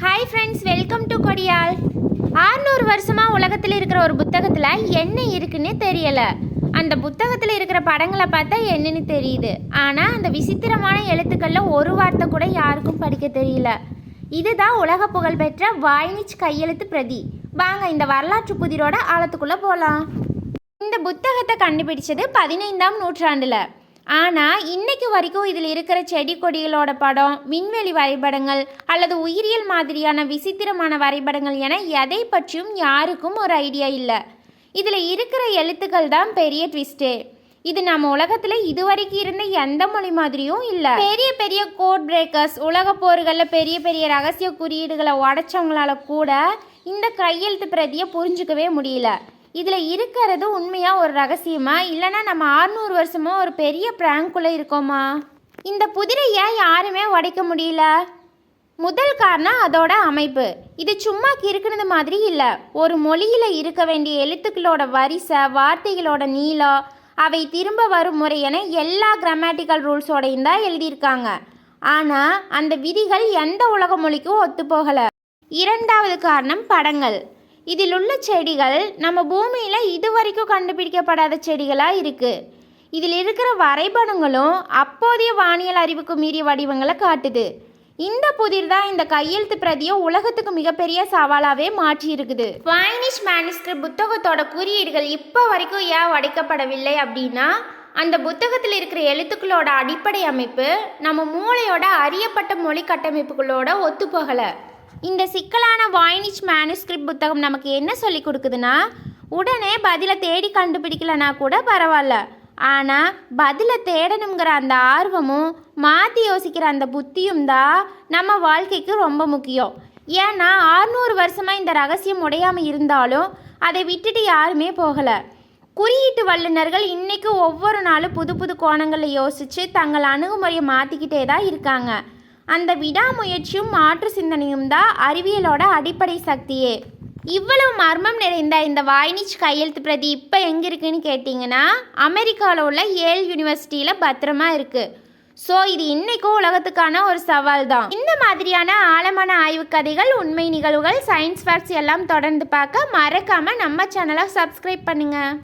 Hi friends welcome to கொடியால் ஆறுநூறு வருஷமாக உலகத்தில் இருக்கிற ஒரு புத்தகத்தில் என்ன இருக்குன்னு தெரியலை. அந்த புத்தகத்தில் இருக்கிற படங்களை பார்த்தா என்னன்னு தெரியுது. ஆனால் அந்த விசித்திரமான எழுத்துக்களில் ஒரு வார்த்தை கூட யாருக்கும் படிக்க தெரியல. இதுதான் உலக புகழ்பெற்ற வாய்னிச் கையெழுத்து பிரதி. வாங்க இந்த வரலாற்று புதிரோட ஆழத்துக்குள்ளே போகலாம் இந்த புத்தகத்தை கண்டுபிடிச்சது பதினைந்தாம் நூற்றாண்டில். ஆனால் இன்னைக்கு வரைக்கும் இதில் இருக்கிற செடி கொடிகளோட படம் விண்வெளி வரைபடங்கள் அல்லது உயிரியல் மாதிரியான விசித்திரமான வரைபடங்கள் என எதை பற்றியும் யாருக்கும் ஒரு ஐடியா இல்லை. இதில் இருக்கிற எழுத்துக்கள் தான் பெரிய ட்விஸ்ட்டு. இது நம்ம உலகத்தில் இதுவரைக்கும் இருந்த எந்த மொழி மாதிரியும் இல்லை. பெரிய பெரிய கோட் பிரேக்கர்ஸ் உலக போர்களில் பெரிய பெரிய ரகசிய குறியீடுகளை உடைச்சவங்களால கூட இந்த கையெழுத்து பிரதியை புரிஞ்சுக்கவே முடியல. இதில் இருக்கிறது உண்மையாக ஒரு ரகசியமா? இல்லைன்னா நம்ம ஆறுநூறு வருஷமா ஒரு பெரிய ப்ராங்க்குள்ளே இருக்கோமா? இந்த புதிரையை யாருமே உடைக்க முடியல. முதல் காரணம் அதோட அமைப்பு. இது சும்மா கிறுக்குனது மாதிரி இல்லை. ஒரு மொழியில் இருக்க வேண்டிய எழுத்துக்களோட வரிசை வார்த்தைகளோட நீளம் அவை திரும்ப வரும் முறை என எல்லா கிராமட்டிக்கல் ரூல்ஸோடையும் தான் எழுதியிருக்காங்க. ஆனால் அந்த விதிகள் எந்த உலக மொழிக்கும் ஒத்துப்போகலை. இரண்டாவது காரணம் படங்கள். இதில் உள்ள செடிகள் நம்ம பூமியில் இதுவரைக்கும் கண்டுபிடிக்கப்படாத செடிகளாக இருக்குது இதில் இருக்கிற வரைபடங்களும் அப்போதைய வானியல் அறிவுக்கு மீறிய வடிவங்களை காட்டுது. இந்த புதிர் தான் இந்த கையெழுத்து பிரதியை உலகத்துக்கு மிகப்பெரிய சவாலாகவே மாற்றி இருக்குது வாய்னிஷ் மேனுஸ்கிரிப்ட் புத்தகத்தோட குறியீடுகள் இப்போ வரைக்கும் ஏன் உடைக்கப்படவில்லை அப்படின்னா அந்த புத்தகத்தில் இருக்கிற எழுத்துக்களோட அடிப்படை அமைப்பு நம்ம மூளையோட அறியப்பட்ட மொழி கட்டமைப்புகளோட ஒத்துப்போகலை. இந்த சிக்கலான வாய்னிச் மேனுஸ்கிரிப்ட் புத்தகம் நமக்கு என்ன சொல்லி கொடுக்குதுன்னா உடனே பதிலை தேடி கண்டுபிடிக்கலனா கூட பரவாயில்ல. ஆனால் பதிலை தேடணுங்கிற அந்த ஆர்வமும் மாற்றி யோசிக்கிற அந்த புத்தியும் தான் நம்ம வாழ்க்கைக்கு ரொம்ப முக்கியம். ஏன்னா ஆறுநூறு வருஷமாக இந்த ரகசியம் உடையாமல் இருந்தாலும் அதை விட்டுட்டு யாருமே போகலை. குறியீட்டு வல்லுநர்கள் இன்றைக்கு ஒவ்வொரு நாளும் புது புது கோணங்களில் யோசித்து தங்கள் அணுகுமுறையை மாற்றிக்கிட்டே தான் இருக்காங்க. அந்த விடாமுயற்சியும் மாற்று சிந்தனையும் தான் அறிவியலோட அடிப்படை சக்தியே. இவ்வளவு மர்மம் நிறைந்த இந்த வாய்னிச் கையெழுத்து பிரதி இப்போ எங்கே இருக்குன்னு கேட்டிங்கன்னா அமெரிக்காவில் உள்ள ஏல் யூனிவர்சிட்டியில் பத்திரமா இருக்குது ஸோ இது இன்னைக்கும் உலகத்துக்கான ஒரு சவால் தான். இந்த மாதிரியான ஆழமான ஆய்வு கதைகள் உண்மை நிகழ்வுகள் சயின்ஸ் ஃபேக்ட்ஸ் எல்லாம் தொடர்ந்து பார்க்க மறக்காமல் நம்ம சேனலை சப்ஸ்கிரைப் பண்ணுங்கள்